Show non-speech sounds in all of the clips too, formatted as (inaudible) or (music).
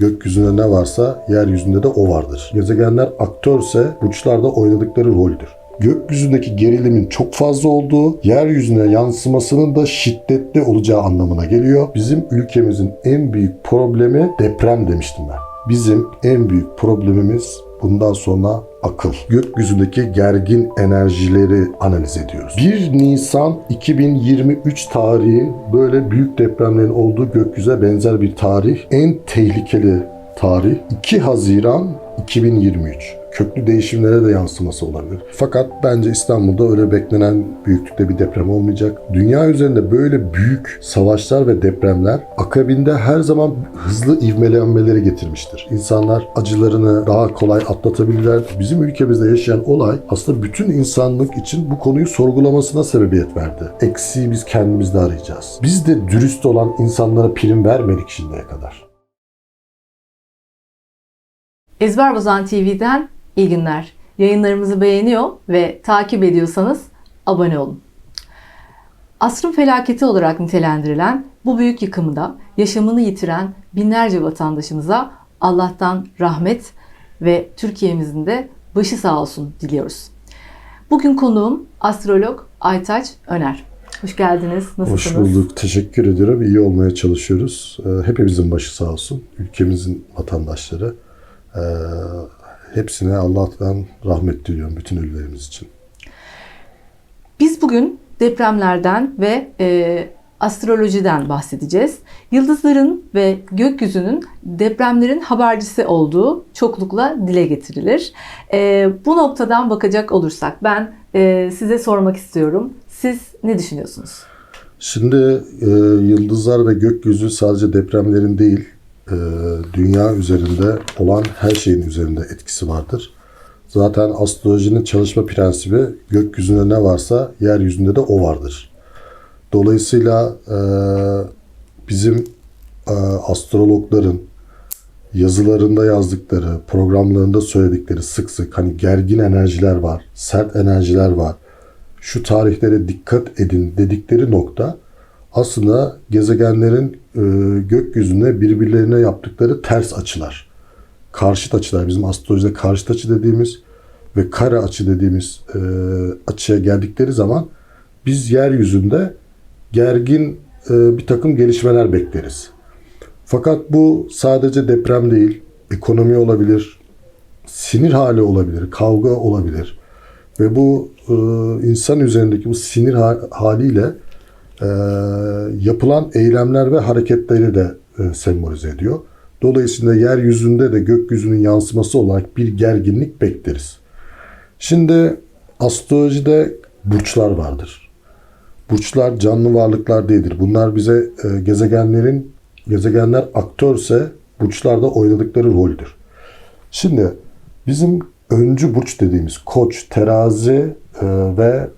Gökyüzünde ne varsa yeryüzünde de o vardır. Gezegenler aktörse burçlarda oynadıkları roldür. Gökyüzündeki gerilimin çok fazla olduğu, yeryüzüne yansımasının da şiddetli olacağı anlamına geliyor. Bizim ülkemizin en büyük problemi deprem demiştim ben. Bizim en büyük problemimiz bundan sonra akıl. Gökyüzündeki gergin enerjileri analiz ediyoruz. 1 Nisan 2023 tarihi böyle büyük depremlerin olduğu gökyüze benzer bir tarih. En tehlikeli tarih 2 Haziran 2023. Köklü değişimlere de yansıması olabilir. Fakat bence İstanbul'da öyle beklenen büyüklükte bir deprem olmayacak. Dünya üzerinde böyle büyük savaşlar ve depremler akabinde her zaman hızlı ivmelenmeleri getirmiştir. İnsanlar acılarını daha kolay atlatabilirler. Bizim ülkemizde yaşayan olay aslında bütün insanlık için bu konuyu sorgulamasına sebebiyet verdi. Eksiği biz kendimizde arayacağız. Biz de dürüst olan insanlara prim vermedik şimdiye kadar. Ezber Bozan TV'den iyi günler. Yayınlarımızı beğeniyor ve takip ediyorsanız abone olun. Asrın felaketi olarak nitelendirilen bu büyük yıkımda yaşamını yitiren binlerce vatandaşımıza Allah'tan rahmet ve Türkiye'mizin de başı sağ olsun diliyoruz. Bugün konuğum astrolog Aytaç Öner. Hoş geldiniz. Nasılsınız? Hoş bulduk. Teşekkür ediyorum. İyi olmaya çalışıyoruz. Ee, Hepimizin başı sağ olsun. Ülkemizin vatandaşları. Hepsine Allah'tan rahmet diliyorum bütün ölülerimiz için. Biz bugün depremlerden ve e, astrolojiden bahsedeceğiz. Yıldızların ve gökyüzünün depremlerin habercisi olduğu çoklukla dile getirilir. E, bu noktadan bakacak olursak ben e, size sormak istiyorum. Siz ne düşünüyorsunuz? Şimdi e, yıldızlar ve gökyüzü sadece depremlerin değil, e, dünya üzerinde olan her şeyin üzerinde etkisi vardır. Zaten astrolojinin çalışma prensibi gökyüzünde ne varsa yeryüzünde de o vardır. Dolayısıyla e, bizim e, astrologların yazılarında yazdıkları, programlarında söyledikleri sık sık hani gergin enerjiler var, sert enerjiler var. Şu tarihlere dikkat edin dedikleri nokta aslında gezegenlerin e, gökyüzünde birbirlerine yaptıkları ters açılar. Karşıt açılar bizim astrolojide karşıt açı dediğimiz ve kare açı dediğimiz e, açıya geldikleri zaman biz yeryüzünde gergin e, bir takım gelişmeler bekleriz. Fakat bu sadece deprem değil, ekonomi olabilir, sinir hali olabilir, kavga olabilir. Ve bu e, insan üzerindeki bu sinir ha- haliyle e, yapılan eylemler ve hareketleri de e, sembolize ediyor. Dolayısıyla yeryüzünde de gökyüzünün yansıması olarak bir gerginlik bekleriz. Şimdi astrolojide burçlar vardır. Burçlar canlı varlıklar değildir. Bunlar bize e, gezegenlerin gezegenler aktörse burçlar da oynadıkları roldür. Şimdi bizim öncü burç dediğimiz koç, terazi e, ve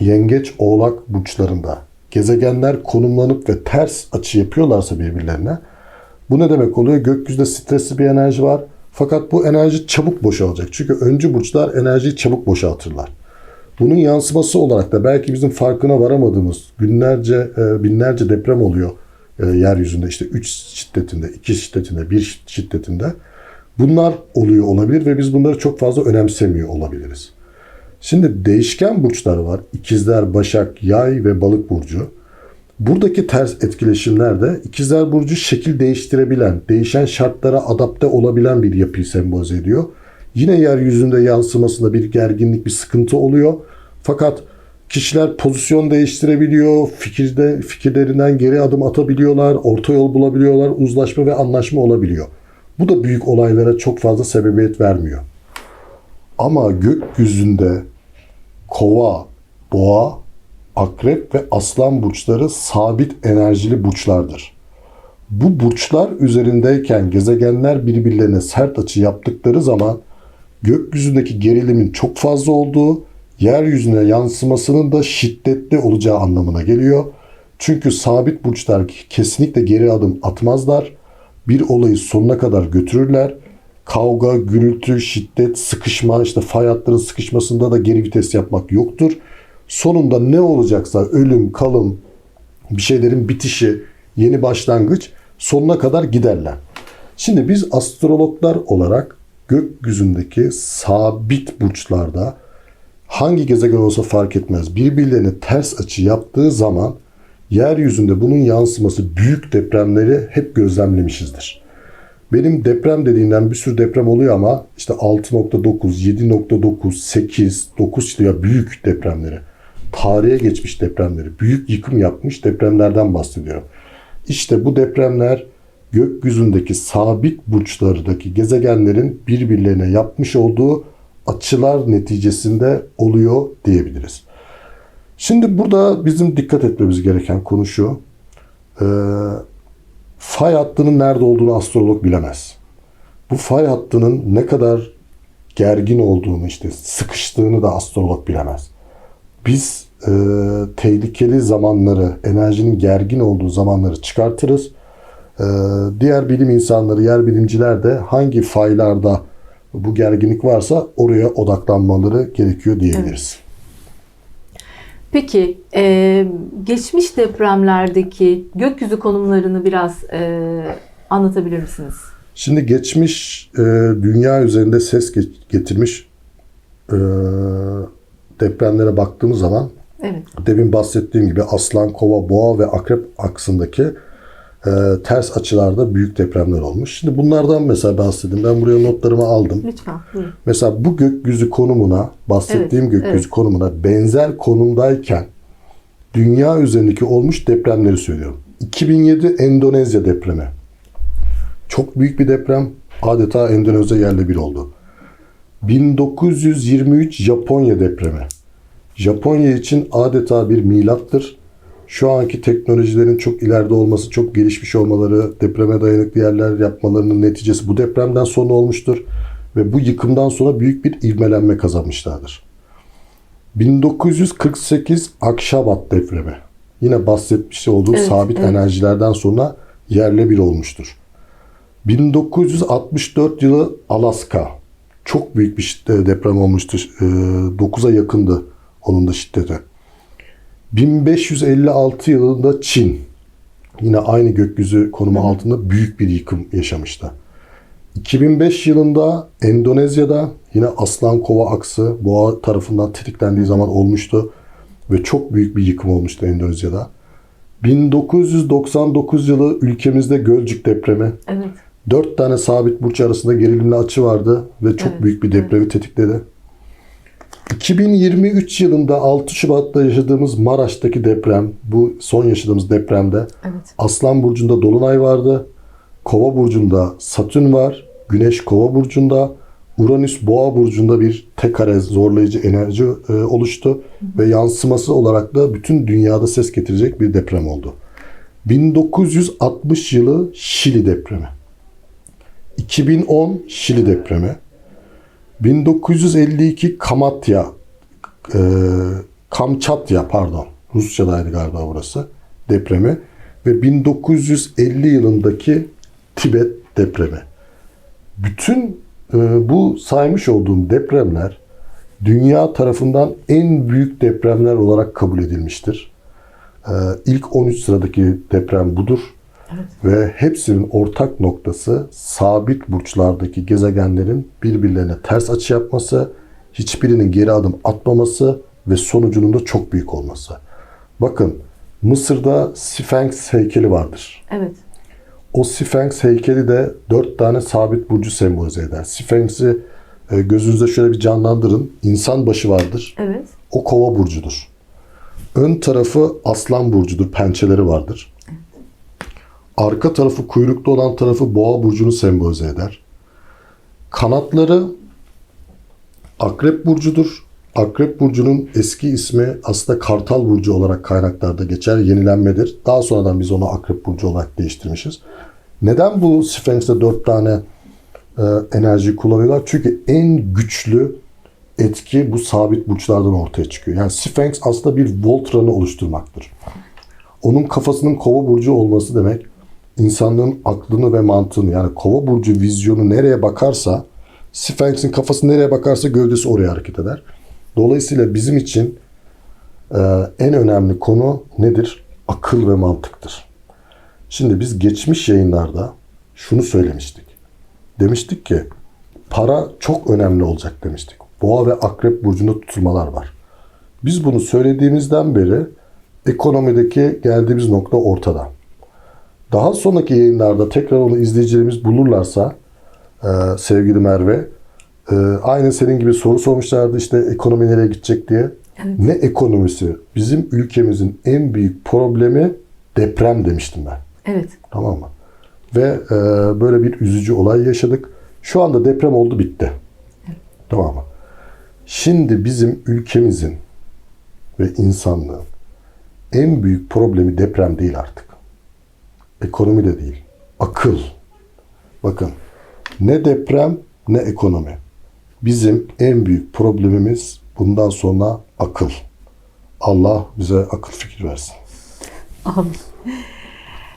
yengeç, oğlak burçlarında gezegenler konumlanıp ve ters açı yapıyorlarsa birbirlerine bu ne demek oluyor? Gökyüzünde stresli bir enerji var. Fakat bu enerji çabuk boşalacak. Çünkü öncü burçlar enerjiyi çabuk boşaltırlar. Bunun yansıması olarak da belki bizim farkına varamadığımız günlerce, e, binlerce deprem oluyor e, yeryüzünde. işte 3 şiddetinde, 2 şiddetinde, 1 şiddetinde. Bunlar oluyor olabilir ve biz bunları çok fazla önemsemiyor olabiliriz. Şimdi değişken burçlar var. İkizler, Başak, Yay ve Balık burcu. Buradaki ters etkileşimlerde ikizler burcu şekil değiştirebilen, değişen şartlara adapte olabilen bir yapıyı sembolize ediyor. Yine yeryüzünde yansımasında bir gerginlik, bir sıkıntı oluyor. Fakat kişiler pozisyon değiştirebiliyor, fikirde fikirlerinden geri adım atabiliyorlar, orta yol bulabiliyorlar, uzlaşma ve anlaşma olabiliyor. Bu da büyük olaylara çok fazla sebebiyet vermiyor. Ama gökyüzünde kova, boğa, akrep ve aslan burçları sabit enerjili burçlardır. Bu burçlar üzerindeyken gezegenler birbirlerine sert açı yaptıkları zaman gökyüzündeki gerilimin çok fazla olduğu, yeryüzüne yansımasının da şiddetli olacağı anlamına geliyor. Çünkü sabit burçlar kesinlikle geri adım atmazlar. Bir olayı sonuna kadar götürürler. Kavga, gürültü, şiddet, sıkışma, işte fay hatların sıkışmasında da geri vites yapmak yoktur. Sonunda ne olacaksa ölüm, kalım, bir şeylerin bitişi, yeni başlangıç sonuna kadar giderler. Şimdi biz astrologlar olarak gökyüzündeki sabit burçlarda hangi gezegen olsa fark etmez. Birbirlerine ters açı yaptığı zaman yeryüzünde bunun yansıması büyük depremleri hep gözlemlemişizdir. Benim deprem dediğinden bir sürü deprem oluyor ama işte 6.9, 7.9, 8, 9 işte ya büyük depremleri, tarihe geçmiş depremleri, büyük yıkım yapmış depremlerden bahsediyorum. İşte bu depremler gökyüzündeki sabit burçlardaki gezegenlerin birbirlerine yapmış olduğu açılar neticesinde oluyor diyebiliriz. Şimdi burada bizim dikkat etmemiz gereken konu şu. Ee, fay hattının nerede olduğunu astrolog bilemez. Bu fay hattının ne kadar gergin olduğunu işte sıkıştığını da astrolog bilemez. Biz e, tehlikeli zamanları, enerjinin gergin olduğu zamanları çıkartırız. E, diğer bilim insanları, yer bilimciler de hangi faylarda bu gerginlik varsa oraya odaklanmaları gerekiyor diyebiliriz. Peki e, geçmiş depremlerdeki gökyüzü konumlarını biraz e, anlatabilir misiniz? Şimdi geçmiş e, dünya üzerinde ses ge- getirmiş e, depremlere baktığımız zaman Evet. demin bahsettiğim gibi aslan, kova, boğa ve akrep aksındaki e, ters açılarda büyük depremler olmuş. Şimdi bunlardan mesela bahsedeyim. Ben buraya notlarımı aldım. Lütfen. Buyurun. Mesela bu gökyüzü konumuna, bahsettiğim Evet, gökyüzü evet. konumuna benzer konumdayken dünya üzerindeki olmuş depremleri söylüyorum. 2007 Endonezya depremi. Çok büyük bir deprem. Adeta Endonezya yerle bir oldu. 1923 Japonya depremi. Japonya için adeta bir milattır. Şu anki teknolojilerin çok ileride olması, çok gelişmiş olmaları, depreme dayanıklı yerler yapmalarının neticesi bu depremden sonra olmuştur. Ve bu yıkımdan sonra büyük bir ivmelenme kazanmışlardır. 1948 Akşabat depremi. Yine bahsetmiş olduğum Evet, sabit evet. enerjilerden sonra yerle bir olmuştur. 1964 yılı Alaska. Çok büyük bir deprem olmuştu. 9'a yakındı onun da şiddeti. 1556 yılında Çin. Yine aynı gökyüzü konumu altında büyük bir yıkım yaşamıştı. 2005 yılında Endonezya'da yine aslan kova aksı boğa tarafından tetiklendiği zaman olmuştu ve çok büyük bir yıkım olmuştu Endonezya'da. 1999 yılı ülkemizde Gölcük depremi. Evet. Dört tane sabit burç arasında gerilimli açı vardı ve çok Evet, büyük bir depremi tetikledi. 2023 yılında 6 Şubat'ta yaşadığımız Maraş'taki deprem, bu son yaşadığımız depremde Evet. Aslan burcunda dolunay vardı. Kova burcunda Satürn var. Güneş Kova burcunda. Uranüs Boğa burcunda bir tek kare zorlayıcı enerji e, oluştu ve yansıması olarak da bütün dünyada ses getirecek bir deprem oldu. 1960 yılı Şili depremi. 2010 Şili depremi. 1952 Kamatya e, Kamçatya pardon Rusya'daydı galiba burası depremi ve 1950 yılındaki Tibet depremi. Bütün e, bu saymış olduğum depremler dünya tarafından en büyük depremler olarak kabul edilmiştir. E, ilk 13 sıradaki deprem budur. Ve hepsinin ortak noktası sabit burçlardaki gezegenlerin birbirlerine ters açı yapması, hiçbirinin geri adım atmaması ve sonucunun da çok büyük olması. Bakın Mısır'da Sphinx heykeli vardır. Evet. O Sphinx heykeli de dört tane sabit burcu sembolize eder. Sphinx'i e, gözünüzde şöyle bir canlandırın. İnsan başı vardır. Evet. O kova burcudur. Ön tarafı aslan burcudur. Pençeleri vardır. Arka tarafı kuyruklu olan tarafı boğa burcunu sembolize eder. Kanatları akrep burcudur. Akrep burcunun eski ismi aslında kartal burcu olarak kaynaklarda geçer. Yenilenmedir. Daha sonradan biz onu akrep burcu olarak değiştirmişiz. Neden bu Sphinx'te dört tane e, enerjiyi kullanıyorlar? Çünkü en güçlü etki bu sabit burçlardan ortaya çıkıyor. Yani Sphinx aslında bir Voltran'ı oluşturmaktır. Onun kafasının kova burcu olması demek insanlığın aklını ve mantığını yani kova burcu vizyonu nereye bakarsa Sphinx'in kafası nereye bakarsa gövdesi oraya hareket eder. Dolayısıyla bizim için e, en önemli konu nedir? Akıl ve mantıktır. Şimdi biz geçmiş yayınlarda şunu söylemiştik. demiştik ki para çok önemli olacak demiştik. Boğa ve akrep burcunda tutulmalar var. Biz bunu söylediğimizden beri ekonomideki geldiğimiz nokta ortada. Daha sonraki yayınlarda tekrar onu izleyicilerimiz bulurlarsa e, sevgili Merve e, aynı senin gibi soru sormuşlardı işte ekonomi nereye gidecek diye. Evet. Ne ekonomisi? Bizim ülkemizin en büyük problemi deprem demiştim ben. Evet. Tamam mı? Ve e, böyle bir üzücü olay yaşadık. Şu anda deprem oldu bitti. Tamam mı? Şimdi bizim ülkemizin ve insanlığın en büyük problemi deprem değil artık. Ekonomi de değil. Akıl. Bakın ne deprem ne ekonomi. Bizim en büyük problemimiz bundan sonra akıl. Allah bize akıl fikir versin. Amin.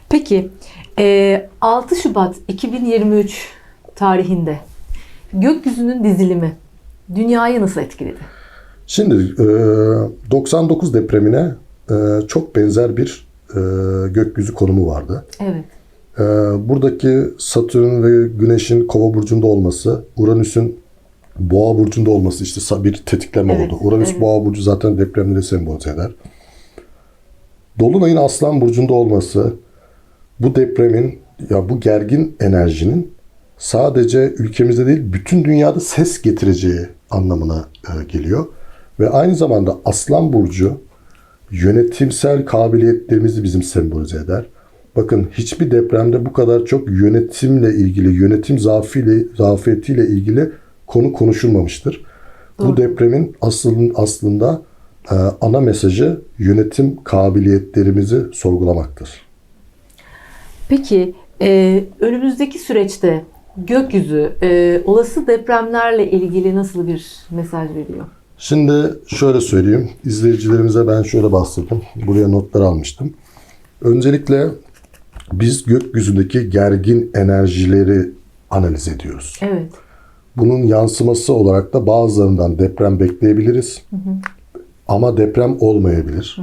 Peki e, 6 Şubat 2023 tarihinde gökyüzünün dizilimi dünyayı nasıl etkiledi? Şimdi e, 99 depremine e, çok benzer bir e, gökyüzü konumu vardı. Evet. E, buradaki Satürn ve Güneş'in Kova burcunda olması, Uranüs'ün Boğa burcunda olması işte bir tetikleme Evet, oldu. Uranüs evet. Boğa burcu zaten depremleri sembolize eder. Dolunay'ın Aslan burcunda olması bu depremin ya bu gergin enerjinin sadece ülkemizde değil bütün dünyada ses getireceği anlamına e, geliyor. Ve aynı zamanda Aslan burcu yönetimsel kabiliyetlerimizi bizim sembolize eder. Bakın hiçbir depremde bu kadar çok yönetimle ilgili, yönetim zaafıyla, zafiyetiyle ilgili konu konuşulmamıştır. Bu Doğru. depremin aslında, aslında e, ana mesajı yönetim kabiliyetlerimizi sorgulamaktır. Peki e, önümüzdeki süreçte gökyüzü e, olası depremlerle ilgili nasıl bir mesaj veriyor? Şimdi şöyle söyleyeyim. İzleyicilerimize ben şöyle bahsettim. Buraya notlar almıştım. Öncelikle biz gökyüzündeki gergin enerjileri analiz ediyoruz. Evet. Bunun yansıması olarak da bazılarından deprem bekleyebiliriz. Ama deprem olmayabilir.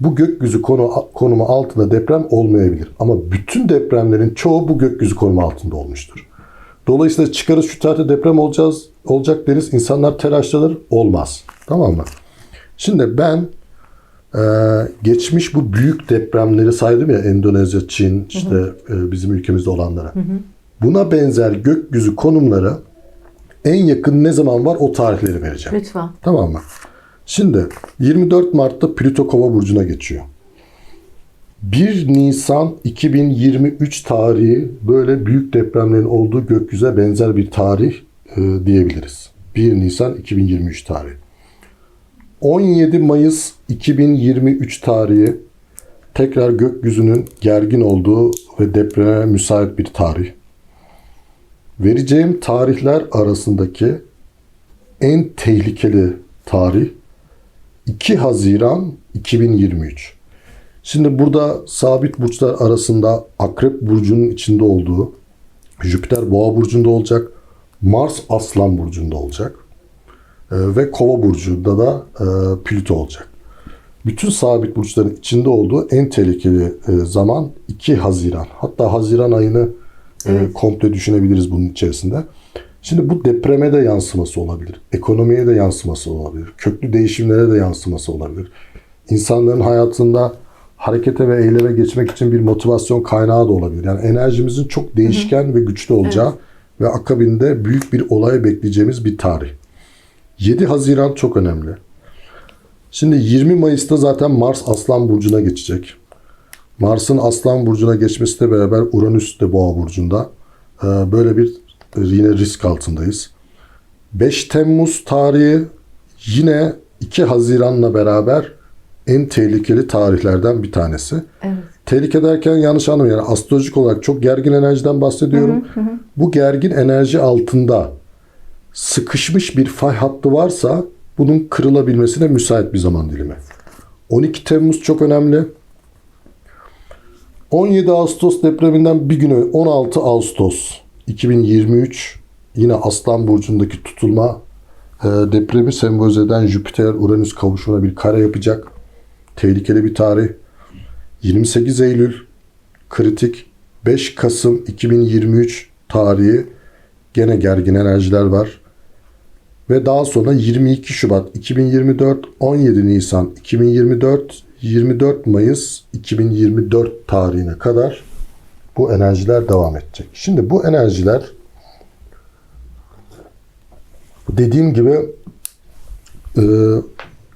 Bu gökyüzü konu, konumu altında deprem olmayabilir. Ama bütün depremlerin çoğu bu gökyüzü konumu altında olmuştur. Dolayısıyla çıkarız şu tarihte deprem olacağız, olacak deriz. insanlar telaşlanır. Olmaz. Tamam mı? Şimdi ben e, geçmiş bu büyük depremleri saydım ya Endonezya, Çin, işte e, bizim ülkemizde olanlara. Buna benzer gökyüzü konumları en yakın ne zaman var o tarihleri vereceğim. Lütfen. Tamam mı? Şimdi 24 Mart'ta Plüto Kova burcuna geçiyor. 1 Nisan 2023 tarihi böyle büyük depremlerin olduğu gökyüze benzer bir tarih e, diyebiliriz. 1 Nisan 2023 tarihi. 17 Mayıs 2023 tarihi tekrar gökyüzünün gergin olduğu ve depreme müsait bir tarih. Vereceğim tarihler arasındaki en tehlikeli tarih 2 Haziran 2023. Şimdi burada sabit burçlar arasında Akrep burcunun içinde olduğu Jüpiter Boğa burcunda olacak. Mars Aslan burcunda olacak. Ee, ve Kova burcunda da e, Plüto olacak. Bütün sabit burçların içinde olduğu en tehlikeli e, zaman 2 Haziran. Hatta Haziran ayını e, Evet. komple düşünebiliriz bunun içerisinde. Şimdi bu depreme de yansıması olabilir. Ekonomiye de yansıması olabilir. Köklü değişimlere de yansıması olabilir. İnsanların hayatında harekete ve eyleme geçmek için bir motivasyon kaynağı da olabilir. Yani enerjimizin çok değişken ve güçlü olacağı ve akabinde büyük bir olay bekleyeceğimiz bir tarih. 7 Haziran çok önemli. Şimdi 20 Mayıs'ta zaten Mars Aslan Burcu'na geçecek. Mars'ın Aslan Burcu'na geçmesiyle beraber Uranüs de Boğa Burcu'nda. Ee, Böyle bir yine risk altındayız. 5 Temmuz tarihi yine 2 Haziran'la beraber en tehlikeli tarihlerden bir tanesi. Evet. Tehlike derken yanlış anlamayın. Yani astrolojik olarak çok gergin enerjiden bahsediyorum. Bu gergin enerji altında sıkışmış bir fay hattı varsa bunun kırılabilmesine müsait bir zaman dilimi. 12 Temmuz çok önemli. 17 Ağustos depreminden bir günü 16 Ağustos 2023 yine Aslan Burcu'ndaki tutulma e, depremi sembolize eden Jüpiter-Uranüs kavuşumuna bir kare yapacak. Tehlikeli bir tarih. 28 Eylül kritik 5 Kasım 2023 tarihi gene gergin enerjiler var. Ve daha sonra 22 Şubat 2024, 17 Nisan 2024, 24 Mayıs 2024 tarihine kadar bu enerjiler devam edecek. Şimdi bu enerjiler dediğim gibi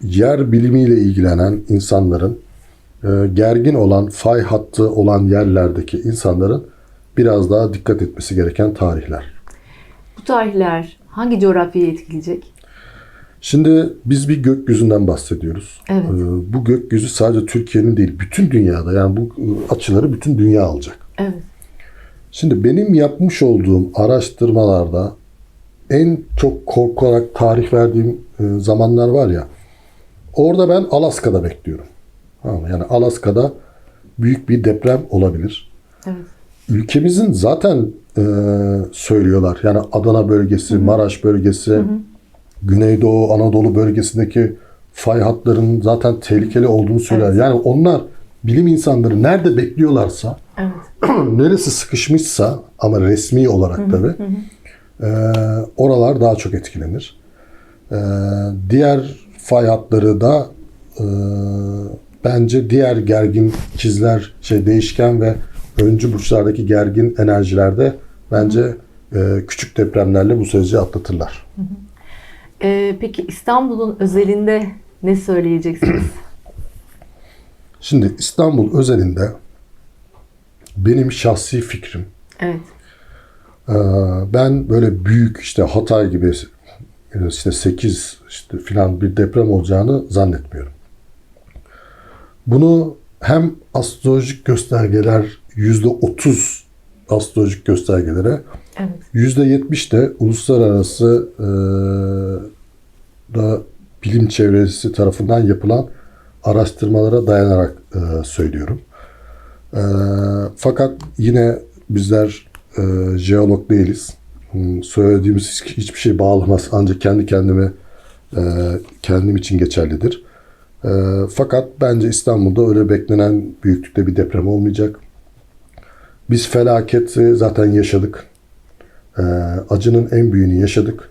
yer bilimiyle ilgilenen insanların e, gergin olan fay hattı olan yerlerdeki insanların biraz daha dikkat etmesi gereken tarihler. Bu tarihler hangi coğrafyayı etkileyecek? Şimdi biz bir gökyüzünden bahsediyoruz. Evet. E, bu gökyüzü sadece Türkiye'nin değil, bütün dünyada yani bu açıları bütün dünya alacak. Evet. Şimdi benim yapmış olduğum araştırmalarda en çok korkarak tarih verdiğim e, zamanlar var ya. Orada ben Alaska'da bekliyorum. Yani Alaska'da büyük bir deprem olabilir. Evet. Ülkemizin zaten e, söylüyorlar. Yani Adana bölgesi, Maraş bölgesi, Güneydoğu Anadolu bölgesindeki fay hatlarının zaten tehlikeli olduğunu söyler. Evet. Yani onlar bilim insanları nerede bekliyorlarsa Evet. (clears throat) neresi sıkışmışsa ama resmi olarak tabii e, oralar daha çok etkilenir. E, diğer fay hatları da e, bence diğer gergin ikizler şey değişken ve öncü burçlardaki gergin enerjilerde bence e, küçük depremlerle bu süreci atlatırlar. Ee, peki İstanbul'un özelinde ne söyleyeceksiniz? (clears throat) Şimdi İstanbul özelinde benim şahsi fikrim Evet. Ee, Ben böyle büyük işte Hatay gibi işte 8 işte filan bir deprem olacağını zannetmiyorum. Bunu hem astrolojik göstergeler %30 astrolojik göstergelere Evet. %70 de uluslararası e, da bilim çevresi tarafından yapılan araştırmalara dayanarak e, söylüyorum. E, fakat yine bizler e, jeolog değiliz. Hmm, Söylediğimiz hiç- hiçbir şey bağlamaz. Ancak kendi kendime e, kendim için geçerlidir. E, fakat bence İstanbul'da öyle beklenen büyüklükte bir deprem olmayacak. Biz felaketi zaten yaşadık. Ee, acının en büyüğünü yaşadık.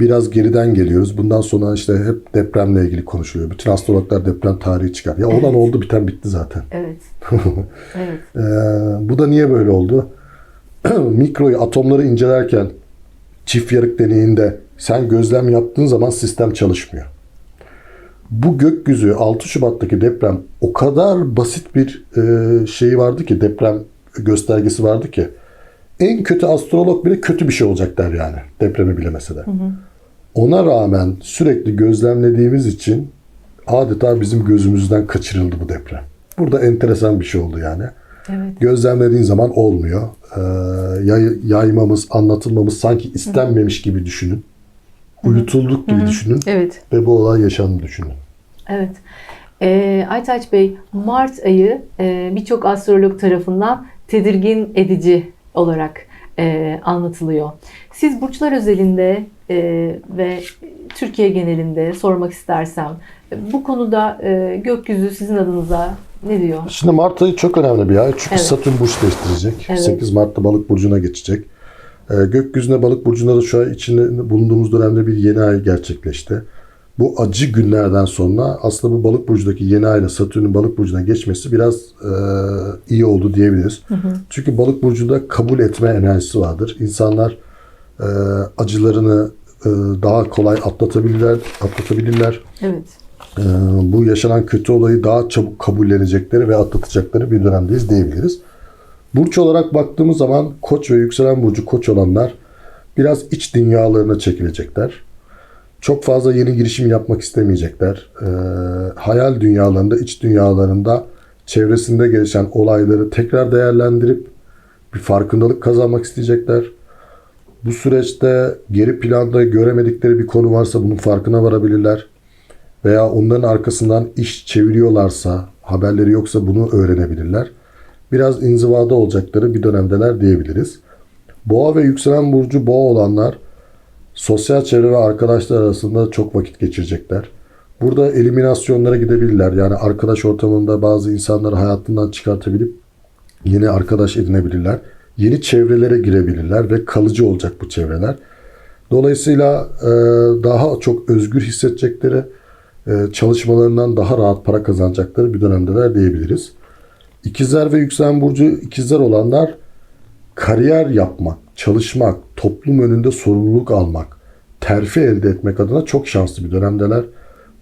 Biraz geriden geliyoruz. Bundan sonra işte hep depremle ilgili konuşuluyor. Bütün astrologlar deprem tarihi çıkar. Ya olan oldu biten bitti zaten. Evet. (laughs) Evet. Bu da niye böyle oldu? (clears throat) Mikroyu, atomları incelerken çift yarık deneyinde sen gözlem yaptığın zaman sistem çalışmıyor. Bu gökyüzü 6 Şubat'taki deprem o kadar basit bir e, şey vardı ki deprem göstergesi vardı ki en kötü astrolog bile kötü bir şey olacak der yani depremi bilemese de. Ona rağmen sürekli gözlemlediğimiz için adeta bizim gözümüzden kaçırıldı bu deprem. Burada enteresan bir şey oldu yani. Evet. Gözlemlediğin zaman olmuyor. Ee, yay- yaymamız, anlatılmamız sanki istenmemiş gibi düşünün. Uyutulduk gibi düşünün Evet. ve bu olay yaşandı düşünün. Evet. Ee, Aytaç Bey, Mart ayı e, birçok astrolog tarafından tedirgin edici olarak e, anlatılıyor. Siz burçlar özelinde e, ve Türkiye genelinde sormak istersem e, bu konuda e, gökyüzü sizin adınıza ne diyor? Şimdi Mart ayı çok önemli bir ay. Çünkü Evet. Satürn burç değiştirecek. Evet. 8 Mart'ta balık burcuna geçecek. Ee, gökyüzünde balık burcunda da şu an içinde bulunduğumuz dönemde bir yeni ay gerçekleşti. Bu acı günlerden sonra aslında bu balık burcundaki yeni ay ile Satürn'ün balık burcuna geçmesi biraz e, iyi oldu diyebiliriz. Çünkü balık burcunda kabul etme enerjisi vardır. İnsanlar e, acılarını e, daha kolay atlatabilirler, atlatabilirler. Evet. Ee, bu yaşanan kötü olayı daha çabuk kabullenecekleri ve atlatacakları bir dönemdeyiz diyebiliriz. Burç olarak baktığımız zaman koç ve yükselen burcu koç olanlar biraz iç dünyalarına çekilecekler. Çok fazla yeni girişim yapmak istemeyecekler. Ee, hayal dünyalarında, iç dünyalarında çevresinde gelişen olayları tekrar değerlendirip bir farkındalık kazanmak isteyecekler. Bu süreçte geri planda göremedikleri bir konu varsa bunun farkına varabilirler veya onların arkasından iş çeviriyorlarsa, haberleri yoksa bunu öğrenebilirler. Biraz inzivada olacakları bir dönemdeler diyebiliriz. Boğa ve yükselen burcu boğa olanlar sosyal çevre ve arkadaşlar arasında çok vakit geçirecekler. Burada eliminasyonlara gidebilirler. Yani arkadaş ortamında bazı insanları hayatından çıkartabilip yeni arkadaş edinebilirler. yeni çevrelere girebilirler ve kalıcı olacak bu çevreler. Dolayısıyla daha çok özgür hissedecekleri, çalışmalarından daha rahat para kazanacakları bir dönemdeler diyebiliriz. İkizler ve yükselen burcu ikizler olanlar kariyer yapmak, çalışmak, toplum önünde sorumluluk almak, terfi elde etmek adına çok şanslı bir dönemdeler.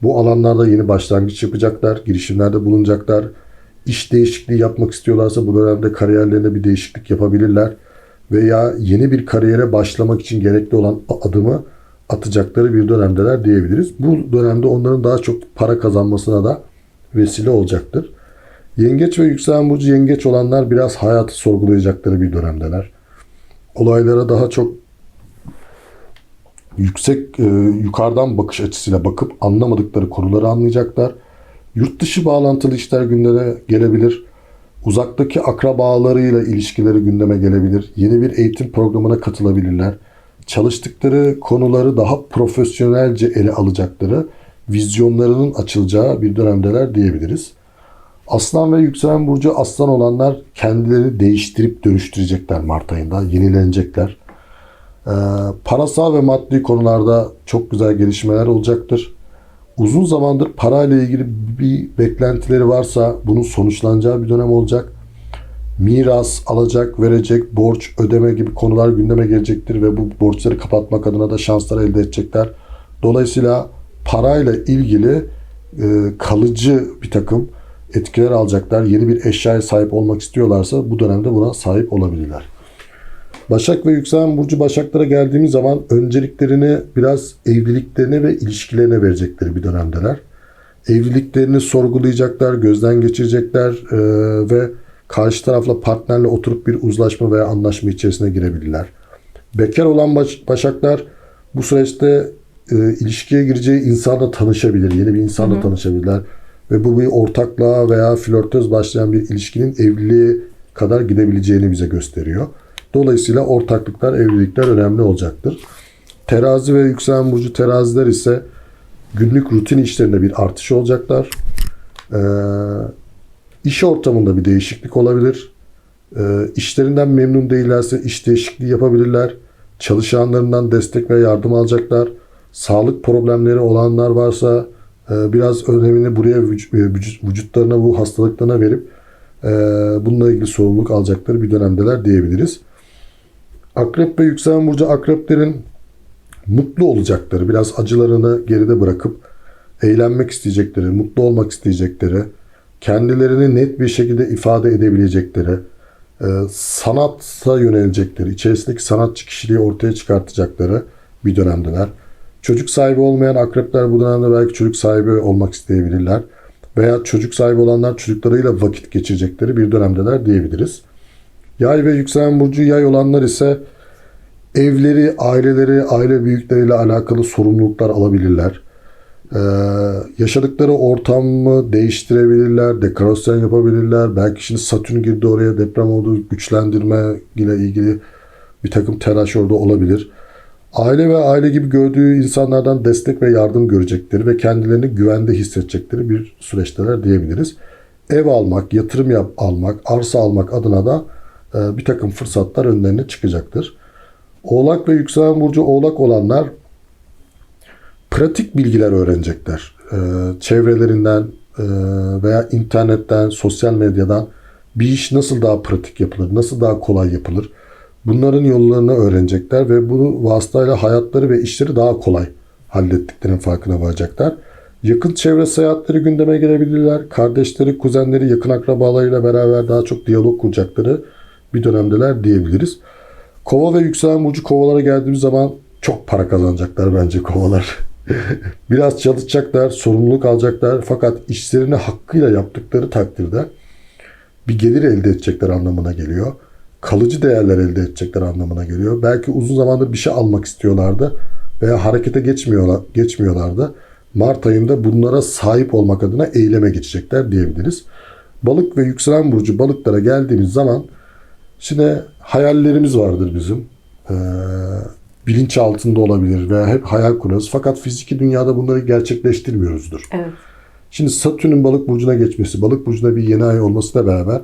Bu alanlarda yeni başlangıç yapacaklar, girişimlerde bulunacaklar. İş değişikliği yapmak istiyorlarsa bu dönemde kariyerlerinde bir değişiklik yapabilirler. Veya yeni bir kariyere başlamak için gerekli olan adımı atacakları bir dönemdeler diyebiliriz. Bu dönemde onların daha çok para kazanmasına da vesile olacaktır. Yengeç ve yükselen burcu yengeç olanlar biraz hayatı sorgulayacakları bir dönemdeler. Olaylara daha çok yüksek e, yukarıdan bakış açısıyla bakıp anlamadıkları konuları anlayacaklar. Yurt dışı bağlantılı işler gündeme gelebilir. Uzaktaki akrabalarıyla ilişkileri gündeme gelebilir. Yeni bir eğitim programına katılabilirler. Çalıştıkları konuları daha profesyonelce ele alacakları, vizyonlarının açılacağı bir dönemdeler diyebiliriz. Aslan ve yükselen burcu aslan olanlar kendilerini değiştirip dönüştürecekler Mart ayında. Yenilenecekler. Ee, parasal ve maddi konularda çok güzel gelişmeler olacaktır. Uzun zamandır parayla ilgili bir beklentileri varsa bunun sonuçlanacağı bir dönem olacak. Miras, alacak, verecek, borç, ödeme gibi konular gündeme gelecektir ve bu borçları kapatmak adına da şanslar elde edecekler. Dolayısıyla parayla ilgili e, kalıcı bir takım etkiler alacaklar. Yeni bir eşyaya sahip olmak istiyorlarsa bu dönemde buna sahip olabilirler. Başak ve yükselen burcu Başaklara geldiğimiz zaman önceliklerini biraz evliliklerine ve ilişkilerine verecekleri bir dönemdeler. Evliliklerini sorgulayacaklar, gözden geçirecekler e, ve karşı tarafla partnerle oturup bir uzlaşma veya anlaşma içerisine girebilirler. Bekar olan baş- Başaklar bu süreçte e, ilişkiye gireceği insanla tanışabilir, yeni bir insanla tanışabilirler. Ve bu bir ortaklığa veya flörtöz başlayan bir ilişkinin evliliğe kadar gidebileceğini bize gösteriyor. Dolayısıyla ortaklıklar, evlilikler önemli olacaktır. Terazi ve yükselen burcu teraziler ise günlük rutin işlerinde bir artış olacaklar. Ee, iş ortamında bir değişiklik olabilir. Ee, işlerinden memnun değillerse iş değişikliği yapabilirler. Çalışanlarından destek ve yardım alacaklar. Sağlık problemleri olanlar varsa e, biraz önemini buraya e, vücut- vücutlarına bu hastalıklarına verip e, bununla ilgili sorumluluk alacakları bir dönemdeler diyebiliriz. Akrep ve yükselen burcu akreplerin mutlu olacakları, biraz acılarını geride bırakıp eğlenmek isteyecekleri, mutlu olmak isteyecekleri, kendilerini net bir şekilde ifade edebilecekleri, e, sanata yönelecekleri, içerisindeki sanatçı kişiliği ortaya çıkartacakları bir dönemdeler. Çocuk sahibi olmayan akrepler bu dönemde belki çocuk sahibi olmak isteyebilirler. Veya çocuk sahibi olanlar çocuklarıyla vakit geçirecekleri bir dönemdeler diyebiliriz. Yay ve yükselen burcu yay olanlar ise evleri, aileleri, aile büyükleriyle alakalı sorumluluklar alabilirler. Ee, yaşadıkları ortamı değiştirebilirler, dekorasyon yapabilirler. Belki şimdi Satürn girdi oraya deprem oldu, güçlendirme ile ilgili bir takım telaş orada olabilir. Aile ve aile gibi gördüğü insanlardan destek ve yardım görecekleri ve kendilerini güvende hissedecekleri bir süreçteler diyebiliriz. Ev almak, yatırım yap almak, arsa almak adına da e, bir takım fırsatlar önlerine çıkacaktır. Oğlak ve yükselen burcu oğlak olanlar pratik bilgiler öğrenecekler. E, çevrelerinden e, veya internetten, sosyal medyadan bir iş nasıl daha pratik yapılır, nasıl daha kolay yapılır. Bunların yollarını öğrenecekler ve bu vasıtayla hayatları ve işleri daha kolay hallettiklerinin farkına varacaklar. Yakın çevre seyahatleri gündeme gelebilirler. Kardeşleri, kuzenleri, yakın akrabalarıyla beraber daha çok diyalog kuracakları bir dönemdeler diyebiliriz. Kova ve yükselen burcu kovalara geldiğimiz zaman çok para kazanacaklar bence kovalar. (laughs) Biraz çalışacaklar, sorumluluk alacaklar fakat işlerini hakkıyla yaptıkları takdirde bir gelir elde edecekler anlamına geliyor. Kalıcı değerler elde edecekler anlamına geliyor. Belki uzun zamandır bir şey almak istiyorlardı veya harekete geçmiyorlar, geçmiyorlardı. Mart ayında bunlara sahip olmak adına eyleme geçecekler diyebiliriz. Balık ve yükselen burcu balıklara geldiğimiz zaman şimdi hayallerimiz vardır bizim. Ee, bilinç altında olabilir veya hep hayal kurarız. Fakat fiziki dünyada bunları gerçekleştirmiyoruzdur. Evet. Şimdi Satürn'ün balık burcuna geçmesi, balık burcuna bir yeni ay olmasıyla beraber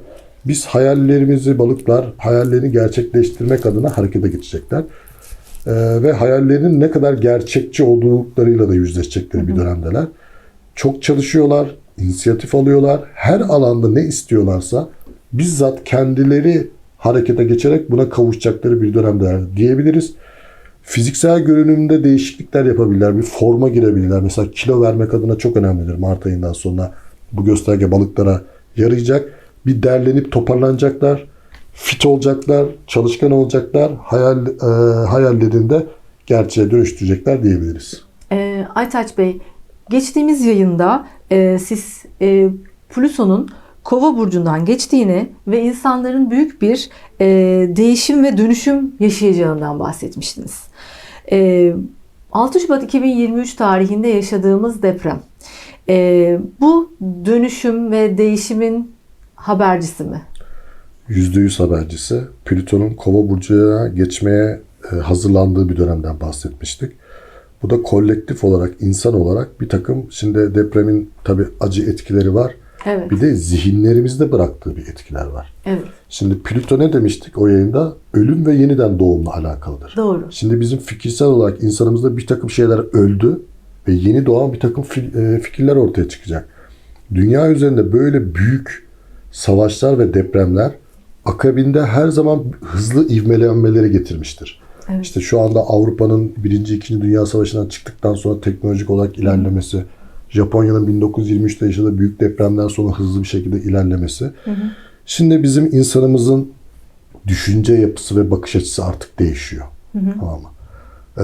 Biz hayallerimizi balıklar hayallerini gerçekleştirmek adına harekete geçecekler. Ee, ve hayallerin ne kadar gerçekçi olduklarıyla da yüzleşecekleri bir dönemdeler. Çok çalışıyorlar, inisiyatif alıyorlar. Her alanda ne istiyorlarsa bizzat kendileri harekete geçerek buna kavuşacakları bir dönemdeler diyebiliriz. Fiziksel görünümde değişiklikler yapabilirler. Bir forma girebilirler. Mesela kilo vermek adına çok önemlidir Mart ayından sonra. Bu gösterge balıklara yarayacak. Bir derlenip toparlanacaklar. Fit olacaklar. Çalışkan olacaklar. Hayal, e, hayallerinde gerçeğe dönüştürecekler diyebiliriz. Ee, Aytaç Bey, geçtiğimiz yayında e, siz e, Plüton'un Kova burcundan geçtiğini ve insanların büyük bir e, değişim ve dönüşüm yaşayacağından bahsetmiştiniz. E, 6 Şubat 2023 tarihinde yaşadığımız deprem, e, bu dönüşüm ve değişimin habercisi mi? %100 habercisi. Plüton'un kova burcuna geçmeye e, hazırlandığı bir dönemden bahsetmiştik. Bu da kolektif olarak, insan olarak bir takım, şimdi depremin tabi acı etkileri var. Evet, Bir de zihinlerimizde bıraktığı bir etkiler var. evet, Şimdi Plüto ne demiştik o yayında? Ölüm ve yeniden doğumla alakalıdır. doğru. Şimdi bizim fikirsel olarak insanımızda bir takım şeyler öldü ve yeni doğan bir takım e, fikirler ortaya çıkacak. Dünya üzerinde böyle büyük savaşlar ve depremler akabinde her zaman hızlı ivmelenmeleri getirmiştir. Evet. İşte şu anda Avrupa'nın 1. 2. Dünya Savaşı'ndan çıktıktan sonra teknolojik olarak ilerlemesi, Japonya'nın 1923'te yaşadığı büyük depremden sonra hızlı bir şekilde ilerlemesi. Şimdi bizim insanımızın düşünce yapısı ve bakış açısı artık değişiyor. Tamam mı? Ee,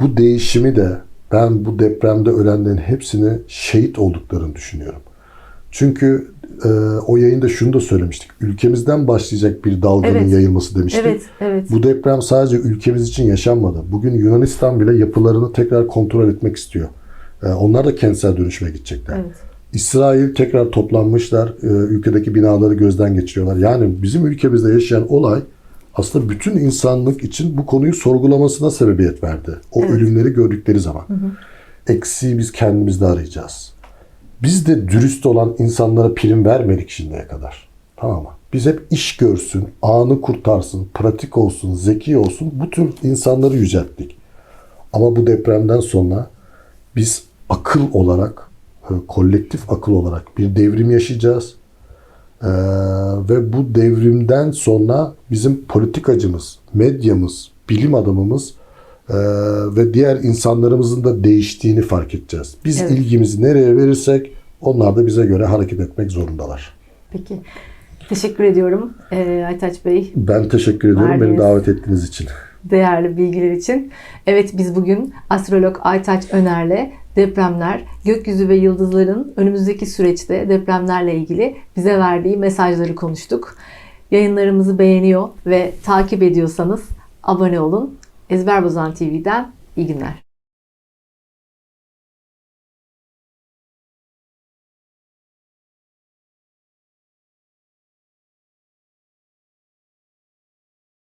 bu değişimi de ben bu depremde ölenlerin hepsini şehit olduklarını düşünüyorum. Çünkü e, o yayında şunu da söylemiştik. Ülkemizden başlayacak bir dalganın Evet. yayılması demiştik. Evet, evet. Bu deprem sadece ülkemiz için yaşanmadı. Bugün Yunanistan bile yapılarını tekrar kontrol etmek istiyor. Ee, onlar da kentsel dönüşüme gidecekler. Evet. İsrail tekrar toplanmışlar. Ee, ülkedeki binaları gözden geçiriyorlar. Yani bizim ülkemizde yaşayan olay aslında bütün insanlık için bu konuyu sorgulamasına sebebiyet verdi. O Evet. ölümleri gördükleri zaman. Eksiği biz kendimizde arayacağız. Biz de dürüst olan insanlara prim vermedik şimdiye kadar. Tamam mı? Biz hep iş görsün, anı kurtarsın, pratik olsun, zeki olsun bu tür insanları yücelttik. Ama bu depremden sonra biz akıl olarak, e, kolektif akıl olarak bir devrim yaşayacağız. Ee, ve bu devrimden sonra bizim politikacımız, medyamız, bilim adamımız e, ve diğer insanlarımızın da değiştiğini fark edeceğiz. Biz Evet. ilgimizi nereye verirsek onlar da bize göre hareket etmek zorundalar. Peki. Teşekkür ediyorum e, Aytaç Bey. Ben teşekkür ediyorum beni Verdiğiniz- davet ettiğiniz için. değerli bilgiler için. Evet biz bugün astrolog Aytaç Öner'le depremler, gökyüzü ve yıldızların önümüzdeki süreçte depremlerle ilgili bize verdiği mesajları konuştuk. Yayınlarımızı beğeniyor ve takip ediyorsanız abone olun. Ezber Bozan TV'den iyi günler.